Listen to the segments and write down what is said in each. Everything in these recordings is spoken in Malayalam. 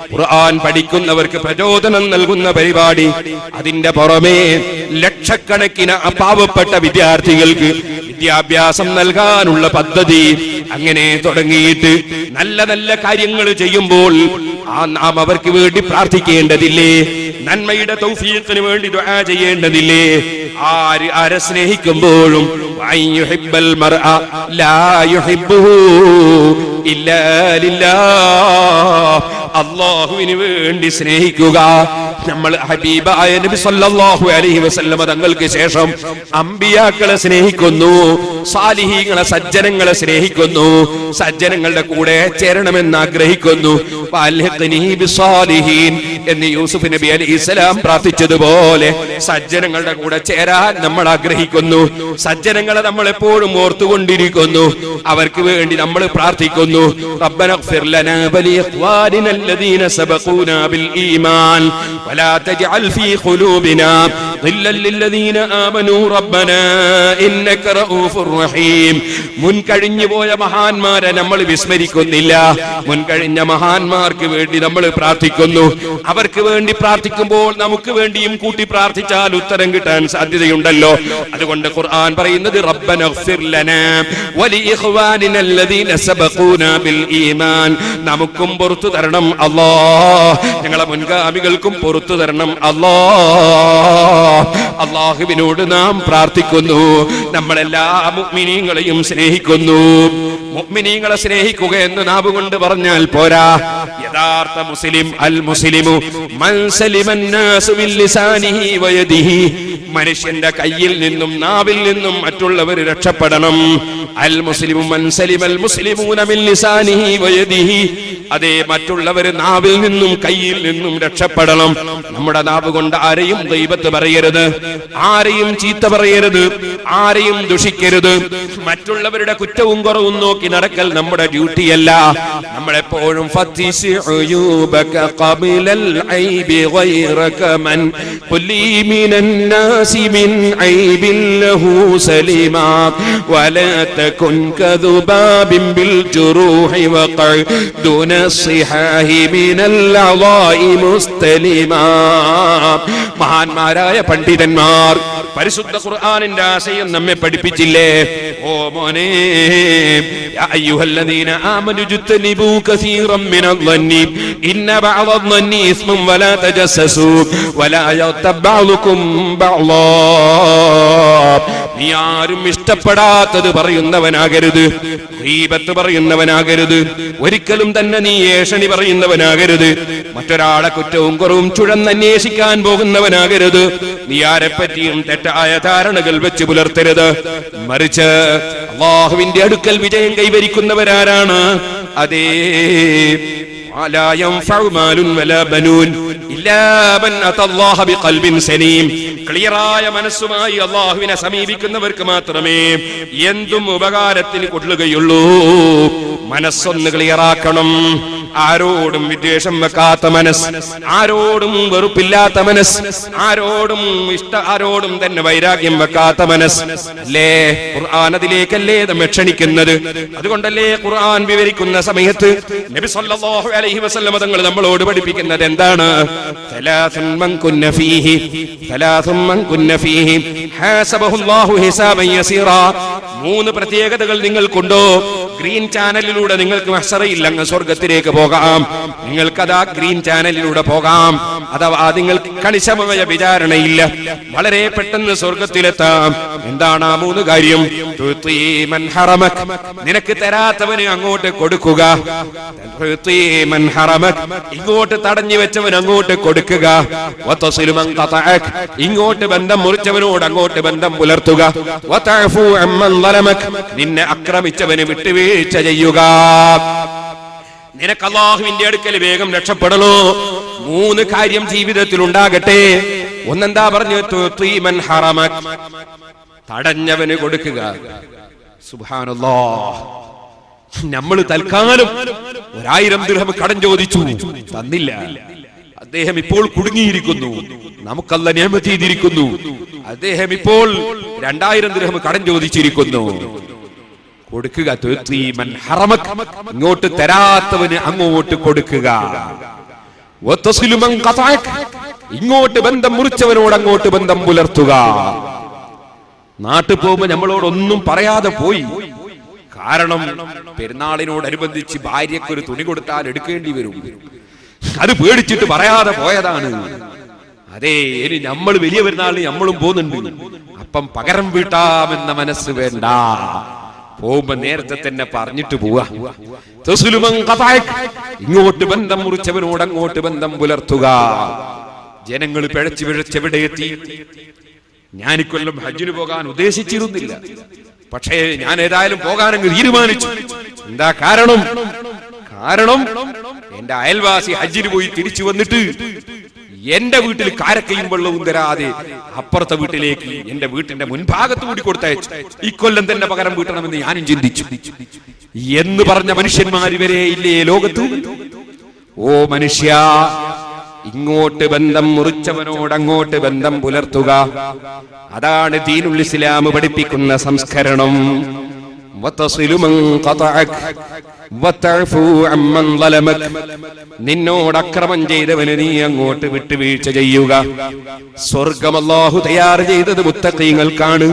ഖുർആൻ പഠിക്കുന്നവർക്ക് പ്രചോദനം നൽകുന്ന പരിപാടി. അതിന്റെ പുറമേ ലക്ഷക്കണക്കിന് അപാവപ്പെട്ട വിദ്യാർത്ഥികൾക്ക് വിദ്യാഭ്യാസം നൽകാനുള്ള പദ്ധതി അങ്ങനെ തുടങ്ങിയിട്ട് നല്ല നല്ല കാര്യങ്ങൾ ചെയ്യുമ്പോൾ ആ നാം അവർക്ക് വേണ്ടി പ്രാർത്ഥിക്കേണ്ടതില്ലേ? നന്മയുടെ തൗഫീഖിന് വേണ്ടി ദുആ ചെയ്യേണ്ടതില്ലേ? ആര് ആരെ സ്നേഹിക്കുമ്പോഴും വഅൻ യുഹിബ്ബൽ മർഅ ലാ ഇല്ലാ ലില്ലാഹ് അള്ളാഹുവിന് വേണ്ടി സ്നേഹിക്കുക. നമ്മൾ ഹബീബായ നബി സല്ലല്ലാഹു അലൈഹി വസല്ലമ തങ്ങൾക്ക് ശേഷം അമ്പിയാക്കളെ സ്നേഹിക്കുന്നു സാലിഹീങ്ങളെ സജ്ജനങ്ങളെ സ്നേഹിക്കുന്നു സജ്ജനങ്ങളുടെ കൂടെ ചേരണമെന്ന് ആഗ്രഹിക്കുന്നു. എന്ന് യൂസുഫ് നബി അലൈഹി സ്വലാം പ്രാർത്ഥിച്ചതുപോലെ സജ്ജനങ്ങളുടെ കൂടെ ചേരാൻ നമ്മൾ ആഗ്രഹിക്കുന്നു സജ്ജനങ്ങളെ നമ്മൾ എപ്പോഴും ഓർത്തുകൊണ്ടിരിക്കുന്നു അവർക്ക് വേണ്ടി നമ്മൾ പ്രാർത്ഥിക്കുന്നു റബ്ബന اغفر لنا ولإخواننا الذين سبقونا بالإيمان ولا تجعل في قلوبنا غلا للذين آمنوا ربنا إنك رؤوف رحيم മുൻകഴിഞ്ഞു പോയ മഹാന്മാരെ നമ്മൾ വിസ്മരിക്കുന്നില്ല മുൻകഴിഞ്ഞ മഹാന്മാർക്ക് വേണ്ടി നമ്മൾ പ്രാർത്ഥിക്കുന്നു അവർക്ക് വേണ്ടി പ്രാർത്ഥിക്കുമ്പോൾ നമുക്ക് വേണ്ടിയും കൂട്ടി പ്രാർത്ഥിച്ചാൽ ഉത്തരം കിട്ടാൻ സാധ്യതയുണ്ടല്ലോ അതുകൊണ്ട് ഖുർആൻ പറയുന്നത് റബ്ബന اغفر لنا ولإخواننا الذين سبقونا بالإيمان നമുക്കും പുറത്തു തരണം അല്ലാ ഞങ്ങളെ മുൻഗാമികൾക്കും പുറത്തു തരണം അല്ലാ അള്ളാഹുവിനോട് നാം പ്രാർത്ഥിക്കുന്നു. നമ്മളെല്ലാ മുഗ്മിനീങ്ങളെയും സ്നേഹിക്കുന്നു. മുഗ്മിനീങ്ങളെ സ്നേഹിക്കുക എന്ന് നാവ് കൊണ്ട് പറഞ്ഞാൽ പോരാ. യഥാർത്ഥ മുസ്ലിം അൽ മുസ്ലിമു മനുഷ്യന്റെ കയ്യിൽ നിന്നും നാവിൽ നിന്നും മറ്റുള്ളവർ രക്ഷപ്പെടണം. അൽ മുസ്ലിമു മൻ സലിമൽ മുസ്ലിമൂന മിൻ ലിസാനിഹി വയദിഹി. അതേ മറ്റുള്ളവർ നാവിൽ നിന്നും കയ്യിൽ നിന്നും രക്ഷപ്പെടണം. നമ്മുടെ നാവ് കൊണ്ട് ആരെയും ദൈവത്ത് പറയരുത്. ആരെയും ചീത്ത പറയരുത്. ആരെയും ദുഷിക്കരുത്. മറ്റുള്ളവരുടെ കുറ്റവും കുറവും നോക്കി നടക്കൽ നമ്മുടെ ഡ്യൂട്ടിയല്ല നമ്മളെപ്പോഴും സലിമാ മഹാന്മാരായ പണ്ഡിതന്മാർ പരിശുദ്ധ ഖുർആാനിന്റെ ആശയം നമ്മെ പഠിപ്പിച്ചില്ലേ? ഓ മോനെ നീ ആരും ഇഷ്ടപ്പെടാത്തത് പറയുന്നവനാകരുത്. ഹീബത്ത് പറയുന്നവനാകരുത്. ഒരിക്കലും തന്നെ നീ ഏഷണി പറയുന്നവനാകരുത്. മറ്റൊരാളെ കുറ്റവും കുറവും ചുഴന്നന്വേഷിക്കാൻ പോകുന്നവനാകരുത്. നീ ആരെപ്പറ്റിയും തെറ്റായ ധാരണകൾ വെച്ച് പുലർത്തരുത്. മറിച്ച് അള്ളാഹുവിന്റെ അടുക്കൽ വിജയം കൈവരിക്കുന്നവരാരാണ്? അതേ ക്ലിയറായ മനസ്സുമായി അള്ളാഹുവിനെ സമീപിക്കുന്നവർക്ക് മാത്രമേ എന്തും ഉപകാരത്തിന് കൊള്ളുകയുള്ളൂ. മനസ്സൊന്ന് ക്ലിയറാക്കണം. ആരോടും വിദ്വേഷം വെക്കാത്ത മനസ്സ് ആരോടും വെറുപ്പില്ലാത്ത മനസ്സ് ആരോടും ഇഷ്ട ആരോടും തന്നെ വൈരാഗ്യം വെക്കാത്ത മനസ്സ് അല്ലേ ഖുർആൻ അതിലേക്കല്ലേ നമ്മെ ക്ഷണിക്കുന്നത് അതുകൊണ്ടല്ലേ ഖുർആൻ വിവരിക്കുന്ന സമയത്ത് നബി സല്ലല്ലാഹു അലൈഹി വസല്ലമ തങ്ങൾ നമ്മളോട് പഠിപ്പിക്കുന്നത് എന്താണ് ثلاثٌ من كن فيه ثلاثٌ من كن فيه حاسبه الله حسابا يسيرا മൂന്ന് പ്രത്യേകതകൾ നിങ്ങൾക്കുണ്ടോ ഗ്രീൻ ചാനലിലൂടെ നിങ്ങൾക്ക് മഹ്സറയിൽ അങ്ങ് സ്വർഗത്തിലേക്ക് പോകാം നിങ്ങൾക്കതാ ഗ്രീൻ ചാനലിലൂടെ പോകാം അഥവാ നിങ്ങൾക്ക് കണിശമായ വിചാരണയില്ല വളരെ പെട്ടെന്ന് സ്വർഗത്തിലെത്താം എന്താണ് ആ മൂന്ന് കാര്യം. നിനക്ക് തരാത്തവന് അങ്ങോട്ട് കൊടുക്കുക. ഇങ്ങോട്ട് തടഞ്ഞു വെച്ചവൻ അങ്ങോട്ട് കൊടുക്കുക. ഇങ്ങോട്ട് ബന്ധം മുറിച്ചവനോട് അങ്ങോട്ട് ബന്ധം പുലർത്തുക നിന്നെ അക്രമിച്ചവന് ളലമക്. വിട്ടുവീഴ്ച ചെയ്യുക. നിനക്ക് അള്ളാഹുവിന്റെ അടുക്കൽ വേഗം രക്ഷപ്പെടണോ? മൂന്ന് കാര്യം ജീവിതത്തിൽ ഉണ്ടാകട്ടെ. ഒന്നെന്താ പറഞ്ഞു. തടഞ്ഞവന് കൊടുക്കുക. സുബ്ഹാനല്ലാ. നമ്മൾ തൽക്കാലം ഒരായിരം ദിർഹം കടം ചോദിച്ചു. തന്നില്ല. അദ്ദേഹം ഇപ്പോൾ കുടുങ്ങിയിരിക്കുന്നു. നമുക്കല്ല നിയമം ചെയ്തിരിക്കുന്നു. അദ്ദേഹം ഇപ്പോൾ രണ്ടായിരം ദിർഹം കടം ചോദിച്ചിരിക്കുന്നു. കൊടുക്കുക. ഇങ്ങോട്ട് തരാത്തവന് അങ്ങോട്ട് കൊടുക്കുക. ഇങ്ങോട്ട് ബന്ധം മുറിച്ചവനോട് അങ്ങോട്ട് ബന്ധം പുലർത്തുക. നാട്ടിൽ പോകുമ്പോ നമ്മളോടൊന്നും പറയാതെ പോയി. കാരണം പെരുന്നാളിനോടനുബന്ധിച്ച് ഭാര്യയ്ക്കൊരു തുണി കൊടുത്താൽ എടുക്കേണ്ടി വരും. അത് പേടിച്ചിട്ട് പറയാതെ പോയതാണ്. അതെ ഇനി നമ്മൾ വലിയ പെരുന്നാളിന് നമ്മളും പോകുന്നുണ്ട്. അപ്പം പകരം വീട്ടാമെന്ന മനസ്സ് വേണ്ട. പോകുമ്പോ നേരത്തെ തന്നെ പറഞ്ഞിട്ട് പോവാ. ഇങ്ങോട്ട് ബന്ധം മുറിച്ചവനോട് അങ്ങോട്ട് ബന്ധം പുലർത്തുക. ജനങ്ങൾ പിഴച്ചു പിഴച്ചെവിടെ എത്തി? ഞാനിക്കൊല്ലം ഹജ്ജിന് പോകാൻ ഉദ്ദേശിച്ചിരുന്നില്ല. പക്ഷേ ഞാൻ ഏതായാലും പോകാനങ്ങ് തീരുമാനിച്ചു. എന്താ കാരണം? കാരണം എന്റെ അയൽവാസി ഹജ്ജിന് പോയി തിരിച്ചു വന്നിട്ട് എന്റെ വീട്ടിൽ കാരക്കയും വെള്ളവും തരാതെ അപ്പുറത്തെ വീട്ടിലേക്ക് എന്റെ വീട്ടിന്റെ മുൻഭാഗത്ത് കൂടി കൊടുത്തയച്ചു. ഇക്കൊല്ലം തന്നെ പകരം വീട്ടണമെന്ന് ഞാനും ചിന്തിച്ചു. എന്ന് പറഞ്ഞ മനുഷ്യന്മാര് വരെ ഇല്ലേ ലോകത്ത്? ഓ മനുഷ്യ ഇങ്ങോട്ട് ബന്ധം മുറിച്ചവനോട് അങ്ങോട്ട് ബന്ധം പുലർത്തുക. അതാണ് ദീനുൽ ഇസ്ലാം പഠിപ്പിക്കുന്ന സംസ്കരണം. നിന്നോട് അക്രമം ചെയ്തവന് നീ അങ്ങോട്ട് വിട്ടുവീഴ്ച ചെയ്യുക. സ്വർഗം അല്ലാഹു തയ്യാർ ചെയ്തത് മുത്തഖീങ്ങൾക്കാണ്.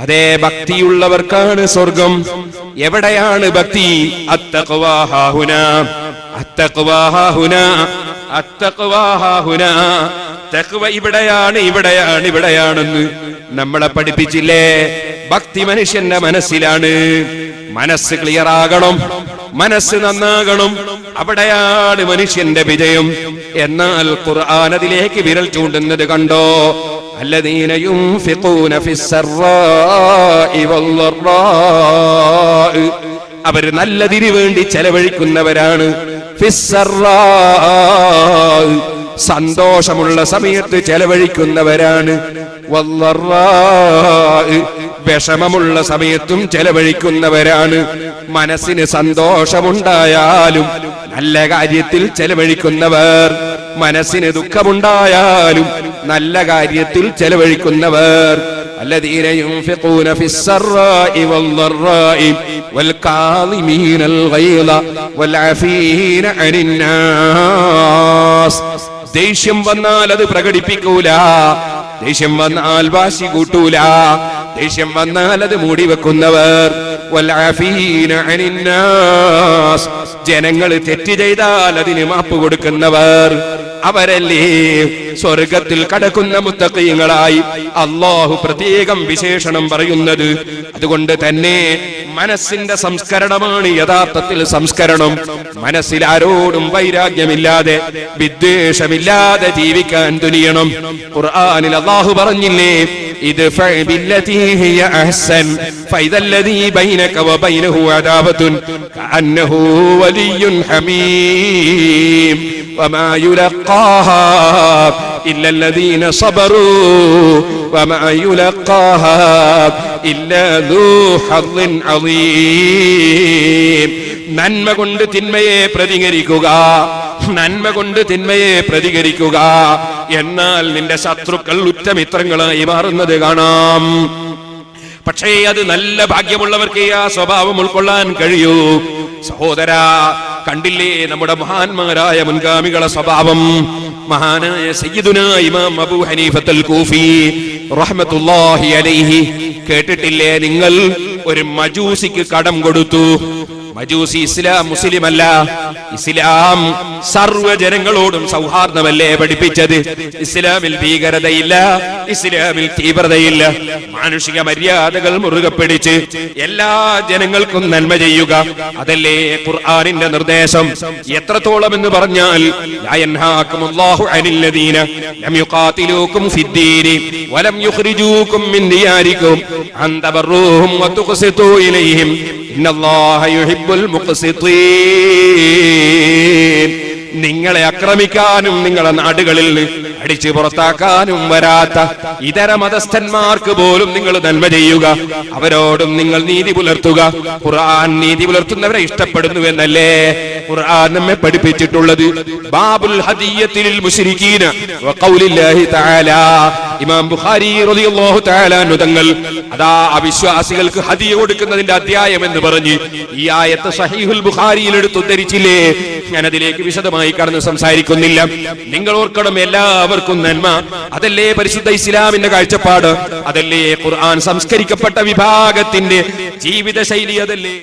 അതേ ഭക്തിയുള്ളവർക്കാണ് സ്വർഗം. എവിടെയാണ് ഭക്തി? അത്തഖ്വാഹാഹുന അത്തഖ്വാഹാഹുന അത്തഖ്വാഹാഹുന തഖ്വ ഇവിടെയാണ് ഇവിടെയാണ് ഇവിടെയാണെന്ന് നമ്മളെ പഠിപ്പിച്ചില്ലേ? ഭക്തി മനുഷ്യന്റെ മനസ്സിലാണ്. മനസ്സ് ക്ലിയർ ആകണം. മനസ്സ് നന്നാകണം. അവിടെയാണ് മനുഷ്യന്റെ വിജയം. എന്നാൽ ഖുർആൻ അതിലേക്ക് വിരൽ ചൂണ്ടുന്നത് കണ്ടോ? الذين ينفقون في السراء والضراء അവർ നല്ലതിനു വേണ്ടി ചെലവഴിക്കുന്നവരാണ് ഫിസ്സറാ സന്തോഷമുള്ള സമയത്ത് ചെലവഴിക്കുന്നവരാണ് വല്ലറാ വിഷമമുള്ള സമയത്തും ചെലവഴിക്കുന്നവരാണ് മനസ്സിന് സന്തോഷമുണ്ടായാലും നല്ല കാര്യത്തിൽ ചെലവഴിക്കുന്നവർ മനസ്സിന് ദുഃഖമുണ്ടായാലും നല്ല കാര്യത്തിൽ ചെലവഴിക്കുന്നവർ الذين ينفقون في السراء والضراء والكاظمين الغيظ والعافين عن الناس ദേഷ്യം വന്നാൽ അത് പ്രകടിപ്പിക്കൂല ദേഷ്യം വന്നാൽ വാശി കൂട്ടൂല. ദേഷ്യം വന്നാൽ അത് മൂടി വെക്കുന്നവർ. ജനങ്ങൾ തെറ്റ് ചെയ്താൽ അതിന് മാപ്പ് കൊടുക്കുന്നവർ. അവരല്ലേ സ്വർഗത്തിൽ കടക്കുന്ന മുത്തക്കയങ്ങളായി അള്ളാഹു പ്രത്യേകം വിശേഷണം പറയുന്നത്. അതുകൊണ്ട് തന്നെ മനസ്സിന്റെ സംസ്കരണമാണ് യഥാർത്ഥത്തിൽ സംസ്കരണം. മനസ്സിൽ ആരോടും വൈരാഗ്യമില്ലാതെ വിദ്വേഷമില്ലാതെ ജീവിക്കാൻ തുനിയണം. ഖുർആനിൽ അള്ളാഹു പറഞ്ഞില്ലേ ഇത് ബൈനക ഹമീം. وما يلقاها إلا الذين صبروا وما يلقاها إلا ذو حظ عظيم നന്മ കൊണ്ട് തിന്മയെ പ്രതികരിക്കുക നന്മ കൊണ്ട് തിന്മയെ പ്രതികരിക്കുക എന്നാൽ നിന്റെ ശത്രുക്കൾ ഉറ്റമിത്രങ്ങളായി മാറുന്നത് കാണാം പക്ഷേ അത് നല്ല ഭാഗ്യമുള്ളവർക്ക് ആ സ്വഭാവം ഉൾക്കൊള്ളാൻ കഴിയൂ സഹോദര കണ്ടില്ലേ നമ്മുടെ മഹാന്മാരായ മുൻഗാമികളെ സ്വഭാവം? മഹാനായ സയ്യിദുന ഇമാം അബൂ ഹനീഫത്തുൽ കൂഫി റഹ്മത്തുല്ലാഹി അലൈഹി കേട്ടിട്ടില്ലേ നിങ്ങൾ? ഒരു മജൂസിക്ക് കടം കൊടുത്തു. മജൂസി ഇസ്ലാം മുസ്ലിം അല്ല ഇസ്ലാം സർവ ജനങ്ങളോടും സൗഹാർദ്ദമല്ലേ പഠിപ്പിച്ചത്? ഇസ്ലാമിൽ ഭീകരതയില്ല ഇസ്ലാമിൽ തീവ്രതയില്ല. മാനുഷിക മര്യാദകൾ മുറുകെ പിടിച്ച് എല്ലാ ജനങ്ങൾക്കും നന്മ ചെയ്യുക. അതല്ലേ ഖുർആാനിന്റെ നിർദ്ദേശം? എത്രത്തോളം എന്ന് പറഞ്ഞാൽ നിങ്ങളെ ആക്രമിക്കാനും നിങ്ങളെ നാടുകളിൽ അടിച്ചു പുറത്താക്കാനും വരാത്ത ഇതര മതസ്ഥന്മാർക്ക് പോലും നിങ്ങൾ നന്മ ചെയ്യുക. അവരോടും നിങ്ങൾ നീതി പുലർത്തുക. ഖുർആൻ നീതി പുലർത്തുന്നവരെ ഇഷ്ടപ്പെടുന്നു എന്നല്ലേ ഖുർആൻ നമ്മെ പഠിപ്പിച്ചിട്ടുള്ളത്? ബാബുൽ ഹദിയത്തിൽ മുശ്രിക്കീന വഖൗലില്ലാഹി തആല ഇമാം ബുഖാരി റളിയല്ലാഹു തആല തങ്ങൾ അതാ അവിശ്വാസികൾക്ക് ഹദിയ കൊടുക്കുന്നതിന്റെ അധ്യായം എന്ന് പറഞ്ഞ് ഈ ആയത്ത് സഹീഹുൽ ബുഖാരിയിൽ എടുത്ത് ഉദ്ധരിച്ചില്ലേ ഞാൻ അതിലേക്ക് വിശദമായി കടന്ന് സംസാരിക്കുന്നില്ല. നിങ്ങൾ ഓർക്കണം എല്ലാവർക്കും നന്മ. അതല്ലേ പരിശുദ്ധ ഇസ്ലാമിന്റെ കാഴ്ചപ്പാട്? അതല്ലേ ഖുർആൻ സംസ്കരിക്കപ്പെട്ട വിഭാഗത്തിന്റെ ജീവിതശൈലി അതല്ലേ?